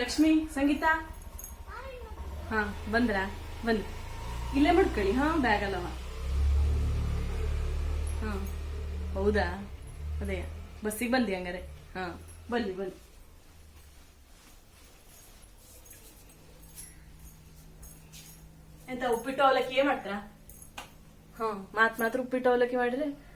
ಲಕ್ಷ್ಮಿ, ಸಂಗೀತ? ಹಾ, ಬಂದ್ರಾ? ಬನ್ನಿ ಇಲ್ಲೇ ಮಾಡ್ಕೊಳ್ಳಿ. ಹಾ ಬ್ಯಾಗ್ ಅಲ್ಲವ. ಹಾ. ಹೌದಾ? ಅದೇ. ಬಸ್ಸಿಗೆ ಬಂದಿ ಹಂಗಾರೆ? ಹಾ. ಬನ್ನಿ ಬನ್ನಿ. ಎಂತ ಉಪ್ಪಿಟ್ಟು ಅವಲಕ್ಕಿ ಏನ್ ಮಾಡ್ತಾರ? ಹಾ, ಮಾತ್ ಮಾತ್ರ ಉಪ್ಪಿಟ್ಟು ಅವಲಕ್ಕಿ ಮಾಡಿದ್ರೆ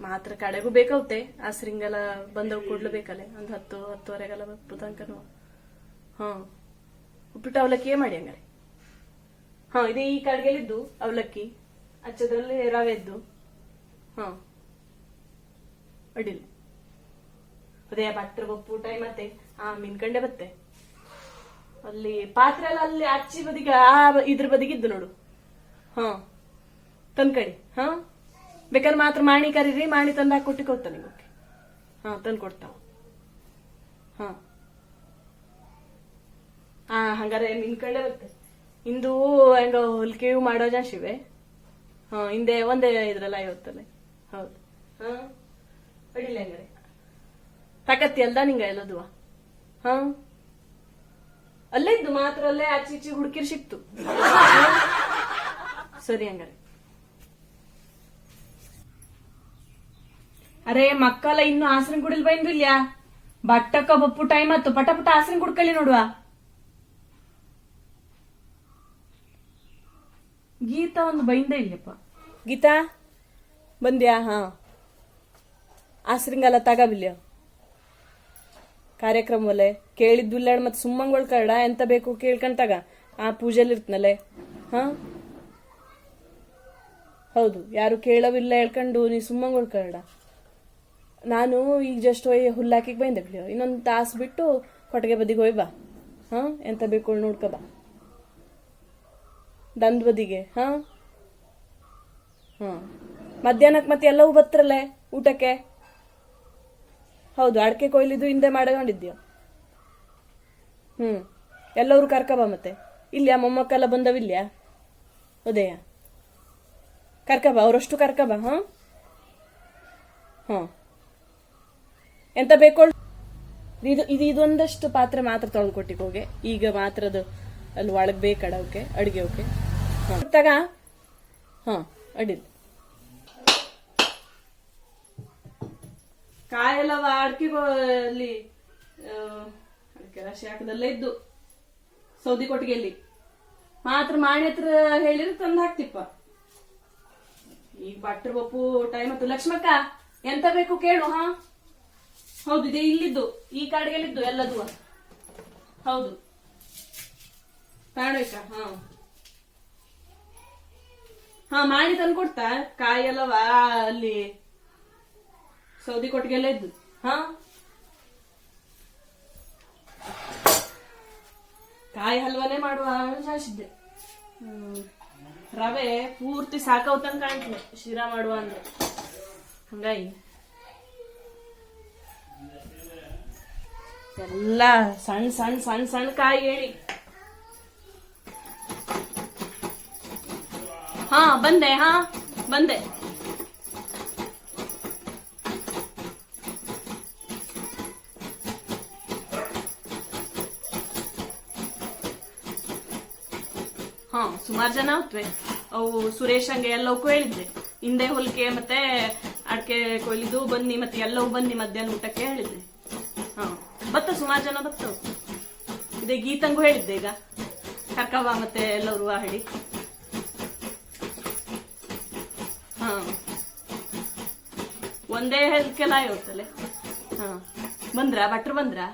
ಮಾತ್ರ ಕಡೆಗೂ ಬೇಕಾಗುತ್ತೆ. ಆ ಸ್ರಿಂಗೆಲ್ಲ ಬಂದವ್ ಕೂಡ್ಲು ಬೇಕಲ್ಲೇ? ಒಂದು ಹತ್ತು, ಹತ್ತುವರೆಗೆಲ್ಲ ಬಪ್ಪು ತನಕನು ಹಾ. ಉಪ್ಪಿಟ್ಟು ಅವಲಕ್ಕಿ ಏ ಮಾಡಿ ಹಂಗಾರೆ. ಹಾ, ಇದೇ ಈ ಕಡೆಗೆಲ್ಲಿದ್ದು ಅವಲಕ್ಕಿ. ಅಚ್ಚದ್ರಲ್ಲಿ ರವೆ ಇದ್ದು. ಹಾ. ಅಡಿಲ್ಲ ಅದೇ ಭಟ್ರ ಬಪ್ಪು ಟೈಮ್ ಮತ್ತೆ ಆ ಮಿನ್ಕಂಡೆ ಬತ್ತೆ. ಅಲ್ಲಿ ಪಾತ್ರೆ ಎಲ್ಲ ಅಲ್ಲಿ ಅಚ್ಚಿ ಬದಿಗೆ, ಆ ಇದ್ರ ಬದಿಗಿದ್ದು ನೋಡು. ಹಾ. ತನ್ಕಡಿ. ಹಾ. ಬೇಕಾದ್ರೆ ಮಾತ್ರ ಮಾಣಿ ಕರೀರಿ ಮಾಣಿ ತಂದು ಹಾಕಿ ಕೊಟ್ಟಿ ಕೊಡ್ತಾನೆ ನಿಮಗೆ. ಹಾ ತಂದು ಕೊಡ್ತಾವ. ಹಾ. ಹಾ ಹಂಗಾರೆ ನಿನ್ ಬರುತ್ತೆ ಇಂದು ಹೆಂಗ ಹೊಲಿಕೆಯು ಮಾಡೋ ಜಾಶಿವೆ ಹಾ ಹಿಂದೆ ಒಂದೇ ಇದ್ರಲ್ಲ ಐವತ್ತಲ್ಲ. ಹೌದು. ಹಾ. ಅಡಿಲ್ಲ ಹಂಗಾರೆ. ತಕತ್ತಿ ಅಲ್ದ ನಿಂಗ ಎಲ್ಲದು? ಹಾ. ಅಲ್ಲೇ ಇದ್ದು ಮಾತ್ರ ಅಲ್ಲೇ ಆಚೆ ಈಚೆ ಹುಡುಕಿರ್ ಸಿಕ್ತು. ಸರಿ ಹಂಗಾರೆ. ಅರೆ, ಮಕ್ಕಳ ಇನ್ನು ಆಸನ ಕುಡಿಲ್ ಬೈಂದು ಬಟ್ಟಕ್ಕ ಬಪ್ಪು ಟೈಮ್ ಆಯ್ತು ಪಟ ಪಟ ಆಸನ ಕುಡ್ಕಳಿ ನೋಡುವ. ಗೀತಾ ಒಂದು ಬೈಂದ ಇಲ್ಲಪ್ಪ ಗೀತಾ, ಬಂದ್ಯಾ? ಹಾ. ಆಸರಿಂಗಲ್ಲ ತಗಬಿಲ್ಯ? ಕಾರ್ಯಕ್ರಮವಲ್ಲೇ ಕೇಳಿದ್ದುಲ್ಲ ಮತ್ತೆ ಸುಮ್ಮಂಗೊಳ್ ಕರಡ ಎಂತ ಬೇಕು ಕೇಳ್ಕಂತಾಗ ಆ ಪೂಜೆಲಿ ಇರ್ತನಲ್ಲೇ. ಹಾ? ಹೌದು, ಯಾರು ಕೇಳವಿಲ್ಲ ಹೇಳ್ಕೊಂಡು, ನೀ ಸುಮ್ಮಂಗೊಳ್ ಕರಡ ನಾನು ಈಗ ಜಸ್ಟ್ ಹೋಯ್ ಹುಲ್ಲಾಕಿಗೆ ಬಂದೆ ಬಿಡಿ. ಇನ್ನೊಂದು ತಾಸು ಬಿಟ್ಟು ಕೊಟ್ಟಿಗೆ ಬದಿಗೆ ಹೋಯ್ ಬಾ. ಹಾಂ? ಎಂತ ಬೇಕು ನೋಡ್ಕೊ ಬಾ. ದಂದ್ ಬದಿಗೆ, ಹಾಂ? ಹಾಂ. ಮಧ್ಯಾಹ್ನಕ್ಕೆ ಮತ್ತೆ ಎಲ್ಲವೂ ಬತ್ರಲ್ಲೇ ಊಟಕ್ಕೆ? ಹೌದು, ಅಡಿಕೆ ಕೊಯ್ಲಿದ್ದು ಹಿಂದೆ ಮಾಡ್ಕೊಂಡಿದ್ಯೋ? ಹ್ಞೂ ಎಲ್ಲರೂ ಕರ್ಕಬ ಮತ್ತೆ. ಇಲ್ಲ ಮೊಮ್ಮಕ್ಕೆಲ್ಲ ಬಂದವಿಲ್ಯಾ ಉದಯ? ಕರ್ಕಬಾ ಅವರಷ್ಟು ಕರ್ಕಬ ಹಾಂ? ಹಾ. ಎಂತ ಬೇಕು ಇದು ಇದು, ಇದೊಂದಷ್ಟು ಪಾತ್ರೆ ಮಾತ್ರ ತೊಳೆದು ಕೊಟ್ಟಿಗೆ ಹೋಗಿ. ಈಗ ಮಾತ್ರ ಅದು ಅಲ್ಲಿ ಒಳಗೆ ಬೇಕಡ ಅಡುಗೆ ಓಕೆ ತಗ. ಹಾ ಅಡಿಲ್ ಕಾಯೆಲ್ಲ ಅಡಿಕೆ ಅಲ್ಲಿ ಅಡಿಕೆ ರಾಶಿ ಹಾಕದಲ್ಲೇ ಇದ್ದು. ಸೌದಿ ಕೊಟ್ಟಿಗೆಯಲ್ಲಿ. ಮಾತ್ರ ಮಾಡಿ ಹತ್ರ ಹೇಳಿದ್ರೆ ತಂದು ಹಾಕ್ತಿಪ್ಪ. ಈಗ ಬಟ್ರ ಬಪ್ಪು ಟೈಮ್ ಆಯ್ತು ಲಕ್ಷ್ಮಕ್ಕ, ಎಂತ ಬೇಕು ಕೇಳು, ಹಾ? ಹೌದು, ಇದೆ ಇಲ್ಲಿದ್ದು, ಈ ಕಾಡಿಗೆಲ್ಲಿದ್ದು ಎಲ್ಲದು ಹೌದು. ತಗೊಳ್ಬೇಕಾ ಹಾ. ಹಾ ಮಾಡಿ ತಂದು ಕೊಡ್ತಾ, ಕಾಯಿ ಎಲ್ಲವ ಅಲ್ಲಿ ಸೌದಿ ಕೊಟ್ಟಿಗೆಲ್ಲ ಇದ್ದು, ಹಾ. ಕಾಯಿ ಹಲ್ವಾನೇ ಮಾಡುವ ಜಾಸ್ತಿದ್ದೆ ರವೆ ಪೂರ್ತಿ ಸಾಕೌತನ್ ಕಾಣ್ತೀನಿ ಶಿರಾ ಮಾಡುವ ಅಂದ್ರೆ. ಹಂಗಾಗಿ ಎಲ್ಲ ಸಣ್ಣ ಸಣ್ಣ ಸಣ್ಣ ಸಣ್ಣ ಕಾಯಿ ಹೇಳಿ. ಹಾ, ಬಂದೆ ಹಾ ಬಂದೆ. ಹಾ, ಸುಮಾರು ಜನ ಹೋಗ್ತವೆ ಅವು ಸುರೇಶ್ ಹಂಗೆ ಎಲ್ಲವಕ್ಕೂ ಹೇಳಿದ್ರೆ ಹಿಂದೆ ಹೊಲಿಕೆ ಮತ್ತೆ ಅಡಿಕೆ ಕೊಯ್ಲಿದ್ದು ಬನ್ನಿ ಮತ್ತೆ ಎಲ್ಲವೂ ಬನ್ನಿ ಮಧ್ಯಾಹ್ನ ಊಟಕ್ಕೆ ಹೇಳಿದ್ದೆ. ಹಾ ಬತ್ತ ಸುಮಾರು ಜನ ಬತ್ತು ಇದೇ ಗೀತಂಗೂ ಹೇಳಿದ್ದೆ ಈಗ. ಕರ್ಕವ ಮತ್ತೆ ಎಲ್ಲರೂ ಹೇಳಿ ಹಾ. ಒಂದೇ ಹೆಲ್ಕೆಲ್ಲ ಇವತ್ತಲ್ಲೇ ಹಾ. ಬಂದ್ರಾ? ಭಟ್ರು ಬಂದ್ರಾ?